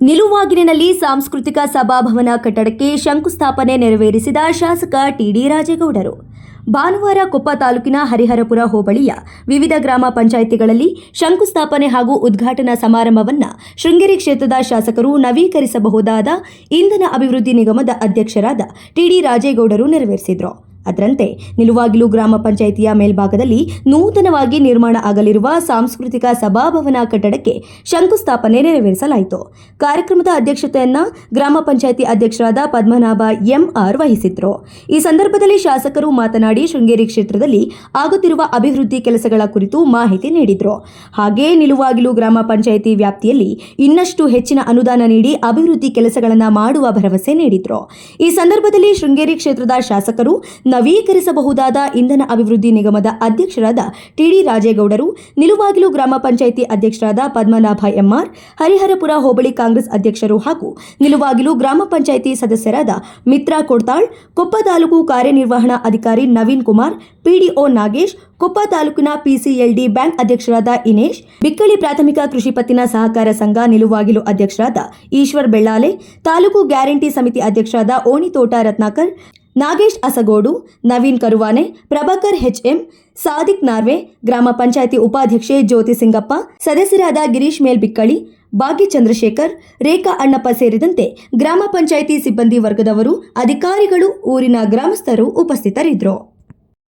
ನಿಲುವಾಗಿಲಿನಲ್ಲಿ ಸಾಂಸ್ಕೃತಿಕ ಸಭಾಭವನ ಕಟ್ಟಡಕ್ಕೆ ಶಂಕುಸ್ಥಾಪನೆ ನೆರವೇರಿಸಿದ ಶಾಸಕ ಟಿಡಿ ರಾಜೇಗೌಡರು. ಭಾನುವಾರ ಕೊಪ್ಪ ತಾಲೂಕಿನ ಹರಿಹರಪುರ ಹೋಬಳಿಯ ವಿವಿಧ ಗ್ರಾಮ ಪಂಚಾಯಿತಿಗಳಲ್ಲಿ ಶಂಕುಸ್ಥಾಪನೆ ಹಾಗೂ ಉದ್ಘಾಟನಾ ಸಮಾರಂಭವನ್ನು ಶೃಂಗೇರಿ ಕ್ಷೇತ್ರದ ಶಾಸಕರು ನವೀಕರಿಸಬಹುದಾದ ಇಂಧನ ಅಭಿವೃದ್ಧಿ ನಿಗಮದ ಅಧ್ಯಕ್ಷರಾದ ಟಿಡಿ ರಾಜೇಗೌಡರು ನೆರವೇರಿಸಿದರು. ಅದರಂತೆ ನಿಲುವಾಗಿಲು ಗ್ರಾಮ ಪಂಚಾಯಿತಿಯ ಮೇಲ್ಭಾಗದಲ್ಲಿ ನೂತನವಾಗಿ ನಿರ್ಮಾಣ ಆಗಲಿರುವ ಸಾಂಸ್ಕೃತಿಕ ಸಭಾಭವನ ಕಟ್ಟಡಕ್ಕೆ ಶಂಕುಸ್ಥಾಪನೆ ನೆರವೇರಿಸಲಾಯಿತು. ಕಾರ್ಯಕ್ರಮದ ಅಧ್ಯಕ್ಷತೆಯನ್ನ ಗ್ರಾಮ ಪಂಚಾಯಿತಿ ಅಧ್ಯಕ್ಷರಾದ ಪದ್ಮನಾಭ ಎಂಆರ್ ವಹಿಸಿದ್ರು. ಈ ಸಂದರ್ಭದಲ್ಲಿ ಶಾಸಕರು ಮಾತನಾಡಿ, ಶೃಂಗೇರಿ ಕ್ಷೇತ್ರದಲ್ಲಿ ಆಗುತ್ತಿರುವ ಅಭಿವೃದ್ಧಿ ಕೆಲಸಗಳ ಕುರಿತು ಮಾಹಿತಿ ನೀಡಿದ್ರು. ಹಾಗೆ ನಿಲುವಾಗಿಲು ಗ್ರಾಮ ಪಂಚಾಯಿತಿ ವ್ಯಾಪ್ತಿಯಲ್ಲಿ ಇನ್ನಷ್ಟು ಹೆಚ್ಚಿನ ಅನುದಾನ ನೀಡಿ ಅಭಿವೃದ್ಧಿ ಕೆಲಸಗಳನ್ನು ಮಾಡುವ ಭರವಸೆ ನೀಡಿದ್ರು. ಈ ಸಂದರ್ಭದಲ್ಲಿ ಶೃಂಗೇರಿ ಕ್ಷೇತ್ರದ ಶಾಸಕರು ನವೀಕರಿಸಬಹುದಾದ ಇಂಧನ ಅಭಿವೃದ್ಧಿ ನಿಗಮದ ಅಧ್ಯಕ್ಷರಾದ ಟಿಡಿ ರಾಜೇಗೌಡರು, ನಿಲುವಾಗಿಲು ಗ್ರಾಮ ಪಂಚಾಯಿತಿ ಅಧ್ಯಕ್ಷರಾದ ಪದ್ಮನಾಭ ಎಂಆರ್ ಹರಿಹರಪುರ ಹೋಬಳಿ ಕಾಂಗ್ರೆಸ್ ಅಧ್ಯಕ್ಷರು ಹಾಗೂ ನಿಲುವಾಗಿಲು ಗ್ರಾಮ ಪಂಚಾಯಿತಿ ಸದಸ್ಯರಾದ ಮಿತ್ರಾ ಕೊಡ್ತಾಳ್, ಕೊಪ್ಪ ತಾಲೂಕು ಕಾರ್ಯನಿರ್ವಹಣಾ ಅಧಿಕಾರಿ Naveen Kumar P D O Nagesh, Koppa ತಾಲೂಕಿನ P C L D bank ಅಧ್ಯಕ್ಷರಾದ ಇನೇಶ್, ಬಿಕ್ಕಳಿ ಪ್ರಾಥಮಿಕ ಕೃಷಿ ಪತ್ತಿನ ಸಹಕಾರ ಸಂಘ ನಿಲುವಾಗಿಲು ಅಧ್ಯಕ್ಷರಾದ ಈಶ್ವರ್ ಬೆಳ್ಳಾಲೆ, ತಾಲೂಕು ಗ್ಯಾರಂಟಿ ಸಮಿತಿ ಅಧ್ಯಕ್ಷರಾದ ಓಣಿತೋಟ ರತ್ನಾಕರ್ ನಾಗೇಶ್ ಅಸಗೋಡು, ನವೀನ್ ಕರುವಾನೆ, ಪ್ರಭಾಕರ್ ಎಚ್ಎಂ, ಸಾದಿಕ್ ನಾರ್ವೆ, ಗ್ರಾಮ ಪಂಚಾಯಿತಿ ಉಪಾಧ್ಯಕ್ಷೆ ಜ್ಯೋತಿ ಸಿಂಗಪ್ಪ, ಸದಸ್ಯರಾದ ಗಿರೀಶ್ ಮೇಲ್ಬಿಕ್ಕಳಿ, ಭಾಗ್ಯ ಚಂದ್ರಶೇಖರ್, ರೇಖಾ ಅಣ್ಣಪ್ಪ ಸೇರಿದಂತೆ ಗ್ರಾಮ ಪಂಚಾಯಿತಿ ಸಿಬ್ಬಂದಿ ವರ್ಗದವರು, ಅಧಿಕಾರಿಗಳು, ಊರಿನ ಗ್ರಾಮಸ್ಥರು ಉಪಸ್ಥಿತರಿದ್ದರು.